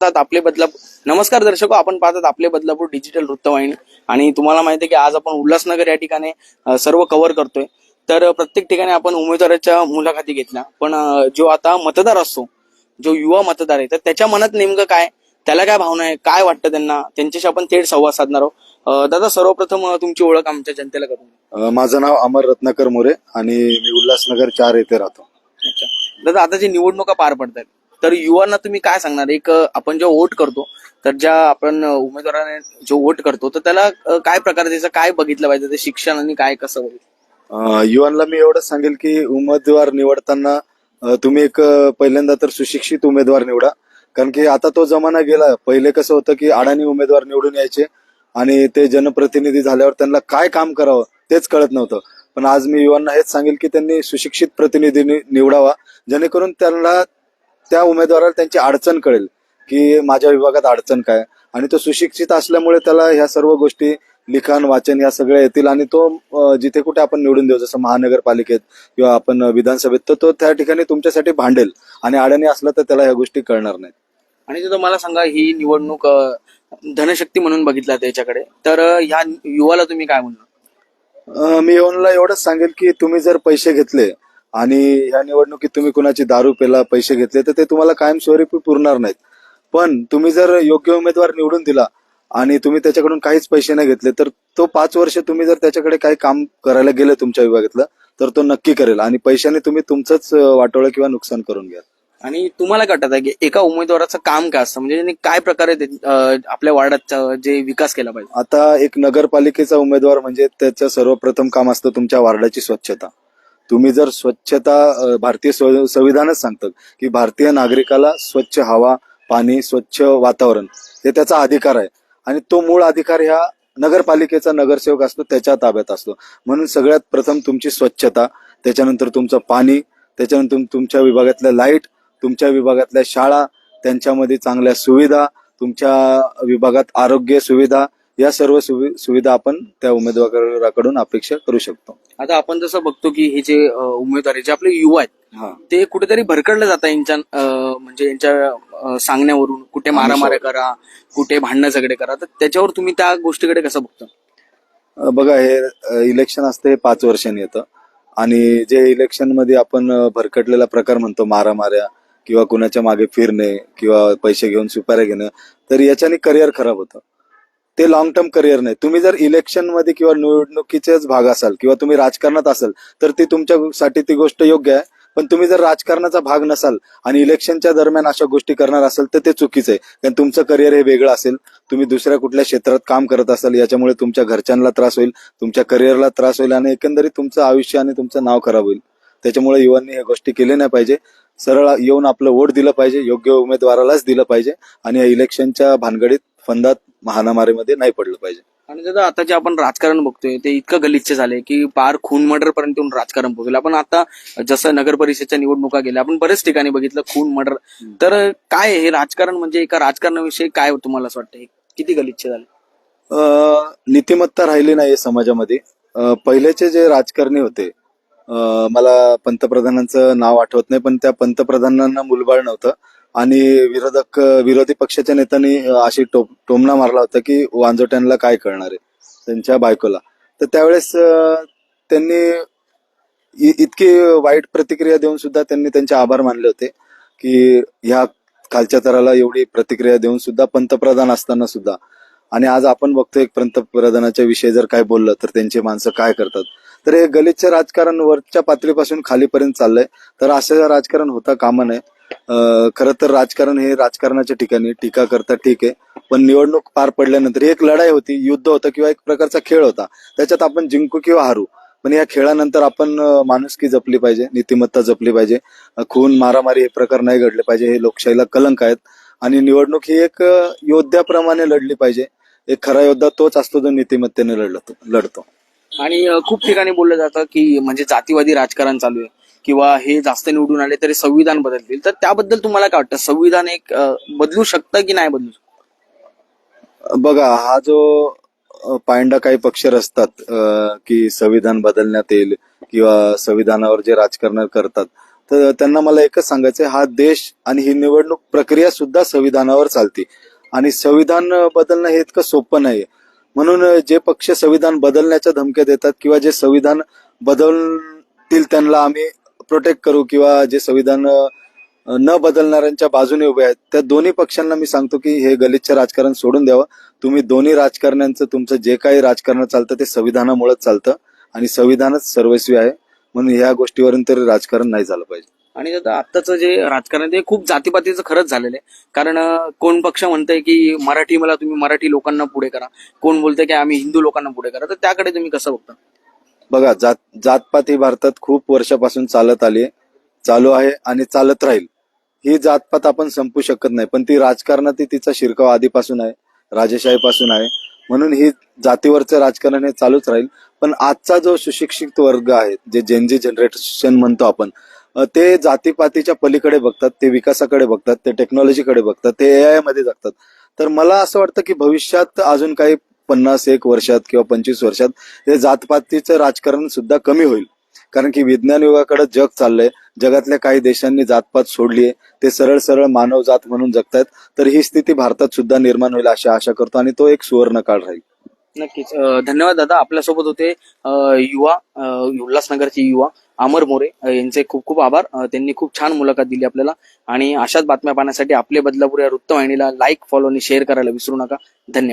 पाहतात आपले बदलापूर. नमस्कार दर्शको आपण पाहतात आपले बदलापूर डिजिटल वृत्तवाहिनी. आणि तुम्हाला माहिती आहे की आज आपण उल्हासनगर या ठिकाणी सर्व कव्हर करतोय. तर प्रत्येक ठिकाणी आपण उमेदवाराच्या मुलाखती घेतल्या. पण जो आता मतदार असतो जो युवा मतदार आहे तर त्याच्या मनात नेमकं काय? त्याला काय भावना आहे? काय वाटतं त्यांना? त्यांच्याशी आपण थेट संवाद साधणार आहोत. दादा सर्वप्रथम तुमची ओळख आमच्या जनतेला करून माझं नाव अमर रत्नाकर मोरे आणि मी उल्हासनगर चार येथे राहतो. अच्छा. दादा आता जी निवडणुका पार पडतात तर युवांना तुम्ही काय सांगणार? एक आपण जेव्हा वोट करतो तर ज्या आपण उमेदवाराने जो वोट करतो तर त्याला काय प्रकारे त्याचं काय बघितलं पाहिजे? ते शिक्षण आणि काय कसं बघितलं युवांना मी एवढं सांगेल की उमेदवार निवडताना तुम्ही एक पहिल्यांदा तर सुशिक्षित उमेदवार निवडा. कारण की आता तो जमाना गेला. पहिले कसं होतं की अडाणी उमेदवार निवडून यायचे आणि ते जनप्रतिनिधी झाल्यावर त्यांना काय काम करावं तेच कळत नव्हतं. पण आज मी युवांना हेच सांगेल की त्यांनी सुशिक्षित प्रतिनिधी निवडावा. जेणेकरून त्यांना त्या उमेदवाराला त्यांची अडचण कळेल की माझ्या विभागात अडचण काय. आणि तो सुशिक्षित असल्यामुळे त्याला ह्या सर्व गोष्टी लिखाण वाचन या सगळ्या येतील आणि तो जिथे कुठे आपण निवडून देऊ जसं महानगरपालिकेत किंवा आपण विधानसभेत तर तो त्या ठिकाणी तुमच्यासाठी भांडेल आणि अडाणी असला तर त्याला ह्या गोष्टी कळणार नाही आणि तिथं मला सांगा ही निवडणूक धनशक्ती म्हणून बघितला त्याच्याकडे तर ह्या युवाला तुम्ही काय म्हणणार? मी येऊनला एवढंच सांगेल की तुम्ही जर पैसे घेतले आणि ह्या निवडणुकीत तुम्ही कुणाची दारू पेला पैसे घेतले तर ते तुम्हाला कायमस्वरूपी पुरणार नाहीत. पण तुम्ही जर योग्य उमेदवार निवडून दिला आणि तुम्ही त्याच्याकडून काहीच पैसे नाही घेतले तर तो पाच वर्ष तुम्ही जर त्याच्याकडे काही काम करायला गेले तुमच्या विभागातलं तर तो नक्की करेल आणि पैशाने तुम्ही तुमचंच वाटोळं किंवा नुकसान करून घ्या आणि तुम्हाला काय वाटत आहे की एका उमेदवाराचं काम काय असतं? म्हणजे त्यांनी काय प्रकारे आपल्या वार्डाचा जे विकास केला पाहिजे? आता एक नगरपालिकेचा उमेदवार म्हणजे त्याचं सर्वप्रथम काम असतं तुमच्या वार्डाची स्वच्छता. तुम्ही जर स्वच्छता भारतीय संविधानच सांगतं की भारतीय नागरिकाला स्वच्छ हवा पाणी स्वच्छ वातावरण हे त्याचा अधिकार आहे. आणि तो मूळ अधिकार ह्या नगरपालिकेचा नगरसेवक असतो त्याच्या ताब्यात असतो. म्हणून सगळ्यात प्रथम तुमची स्वच्छता त्याच्यानंतर तुमचं पाणी त्याच्यानंतर तुमच्या विभागातल्या लाइट तुमच्या विभागातल्या शाळा त्यांच्यामध्ये चांगल्या सुविधा तुमच्या विभागात आरोग्य सुविधा या सर्व सुवि- सुविधा आपण त्या उमेदवाराकडून अपेक्षा करू शकतो. आता आपण जसं बघतो की हे जे उमेदवार जे आपले युवा आहेत ते कुठेतरी भरकडलं जातं यांच्या म्हणजे यांच्या सांगण्यावरून. कुठे मारामाऱ्या करा कुठे भांडणं झगडे करा. तर त्याच्यावर तुम्ही त्या गोष्टीकडे कसं बघता? बघा हे इलेक्शन असते पाच वर्षांनी येतं. आणि जे इलेक्शनमध्ये आपण भरकटलेला प्रकार म्हणतो मारामाऱ्या किंवा कुणाच्या मागे फिरणे किंवा पैसे घेऊन सुपाऱ्या घेणं तर याच्याने करिअर खराब होतं. ते लॉंग टर्म करिअर नाही. तुम्ही जर इलेक्शनमध्ये किंवा निवडणुकीचेच भाग असाल किंवा तुम्ही राजकारणात असाल तर ती तुमच्यासाठी ती गोष्ट योग्य आहे. पण तुम्ही जर राजकारणाचा भाग नसाल आणि इलेक्शनच्या दरम्यान अशा गोष्टी करणार असाल तर ते चुकीचं आहे. कारण तुमचं करिअर हे वेगळं असेल. तुम्ही दुसऱ्या कुठल्या क्षेत्रात काम करत असाल याच्यामुळे तुमच्या घरच्यांना त्रास होईल तुमच्या करिअरला त्रास होईल आणि एकंदरीत तुमचं आयुष्य आणि तुमचं नाव खराब होईल. त्याच्यामुळे युवांनी ह्या गोष्टी केल्या नाही पाहिजे. सरळ येऊन आपलं वोट दिलं पाहिजे योग्य उमेदवारालाच दिलं पाहिजे आणि या इलेक्शनच्या भानगडीत फंदात महानामारीमध्ये नाही पडलं पाहिजे. आणि दादा आता जे आपण राजकारण बघतोय ते इतकं गलिच्छ झाले की पार खून मर्डर पर्यंत येऊन राजकारण पोहोचलं आपण आता जसं नगर परिषदच्या निवडणुका गेल्या आपण बरेच ठिकाणी बघितलं खून मर्डर. तर काय हे राजकारण म्हणजे एका राजकारणाविषयी काय तुम्हाला असं वाटतं? किती गलिच्छ झाले नीतिमत्ता राहिली नाही समाजामध्ये. अ, पहिलेचे जे राजकारणी होते मला पंतप्रधानांचं नाव आठवत नाही पण त्या पंतप्रधानांना मुलबाळ नव्हतं. आणि विरोधक विरोधी पक्षाच्या नेत्यांनी अशी टो टोमणा मारला होता की वांजोट्यांना काय कळणार आहे त्यांच्या बायकोला. तर त्यावेळेस त्यांनी इतकी वाईट प्रतिक्रिया देऊन सुद्धा त्यांनी त्यांचे आभार मानले होते की ह्या खालच्या थराला एवढी प्रतिक्रिया देऊन सुद्धा पंतप्रधान असताना सुद्धा. आणि आज आपण बघतोय एक पंतप्रधानाच्या विषयी जर काय बोललं तर त्यांची माणसं काय करतात. तर हे गलिच्छ राजकारण वरच्या पातळीपासून खालीपर्यंत चाललंय. तर असं राजकारण होता कामा नये. खरं तर राजकारण हे राजकारणाच्या ठिकाणी टीका करता ठीक आहे. पण निवडणूक पार पडल्यानंतर एक लढाई होती युद्ध होतं किंवा एक प्रकारचा खेळ होता. त्याच्यात आपण जिंकू किंवा हारू. पण या खेळानंतर आपण माणुसकी जपली पाहिजे नीतिमत्ता जपली पाहिजे. खून मारामारी हे प्रकार नाही घडले पाहिजे हे लोकशाहीला कलंक आहेत. आणि निवडणूक ही एक योद्ध्याप्रमाणे लढली पाहिजे. एक खरा योद्धा तोच असतो जो नीतिमत्तेने लढतो लढतो. आणि खूप ठिकाणी बोललं जातं की म्हणजे जातीवादी राजकारण चालू आहे. किंवा हे जास्त निवडून आले तरी संविधान बदलतील. तर त्याबद्दल तुम्हाला काय वाटतं? संविधान एक बदलू शकतं की नाही बदलू शकत? बघा हा जो पायंडा काही पक्ष असतात की संविधान बदलण्यात येईल किंवा संविधानावर जे राजकारण करतात तर त्यांना मला एकच सांगायचं हा देश आणि ही निवडणूक प्रक्रिया सुद्धा संविधानावर चालते. आणि संविधान बदलणं हे इतकं सोपं नाही म्हणून जे पक्ष संविधान बदलण्याच्या धमक्या देतात किंवा जे संविधान बदलतील त्यांना आम्ही प्रोटेक्ट करू किंवा जे संविधान न बदलणाऱ्यांच्या बाजूने उभे आहेत त्या दोन्ही पक्षांना मी सांगतो की हे गलिच्छ राजकारण सोडून द्यावं. तुम्ही दोन्ही राजकारण्यांचं तुमचं जे काही राजकारण चालतं ते संविधानामुळेच चालतं आणि संविधानच सर्वस्वी आहे. म्हणून ह्या गोष्टीवरून तरी राजकारण नाही झालं पाहिजे. आणि आता आत्ताचं जे राजकारण ते खूप जातीपातीचं खरंच झालेलं आहे. कारण कोण पक्ष म्हणतंय की मराठी मला तुम्ही मराठी लोकांना पुढे करा. कोण बोलतंय की आम्ही हिंदू लोकांना पुढे करा. तर त्याकडे तुम्ही कसं बघता? बघा जात जातपात ही भारतात खूप वर्षापासून चालत आली आहे. चालू आहे आणि चालत राहील. ही जातपात आपण संपू शकत नाही. पण ती राजकारणात तिचा शिरकाव आधीपासून आहे राजेशाहीपासून आहे. म्हणून ही जातीवरचं राजकारण हे चालूच राहील. पण आजचा जो सुशिक्षित वर्ग आहे जे जेनजी जनरेशन म्हणतो आपण ते जातीपातीच्या पलीकडे बघतात ते विकासाकडे बघतात ते टेक्नॉलॉजीकडे बघतात ते ए आयमध्ये जगतात. तर मला असं वाटतं की भविष्यात अजून काही पन्नास एक वर्षात किंवा पंचवीस वर्षात हे जातपातीचं राजकारण सुद्धा कमी होईल. कारण की विज्ञान युगाकडे जग चाललंय. जगातल्या काही देशांनी जातपात सोडली आहे. ते सरळ सरळ मानव जात म्हणून जगतायत. तर ही स्थिती भारतात सुद्धा निर्माण होईल अशी आशा करतो आणि तो एक सुवर्ण काळ राहील. नक्कीच. धन्यवाद दादा. आपल्यासोबत होते अं, युवा उल्हासनगरचे युवा अमर मोरे. यांचे खूप खूप आभार. त्यांनी खूप छान मुलाखत दिली आपल्याला. आणि अशाच बातम्या पाहण्यासाठी आपले बदलापूर या वृत्तवाहिनीला लाईक फॉलो आणि शेअर करायला विसरू नका. धन्यवाद.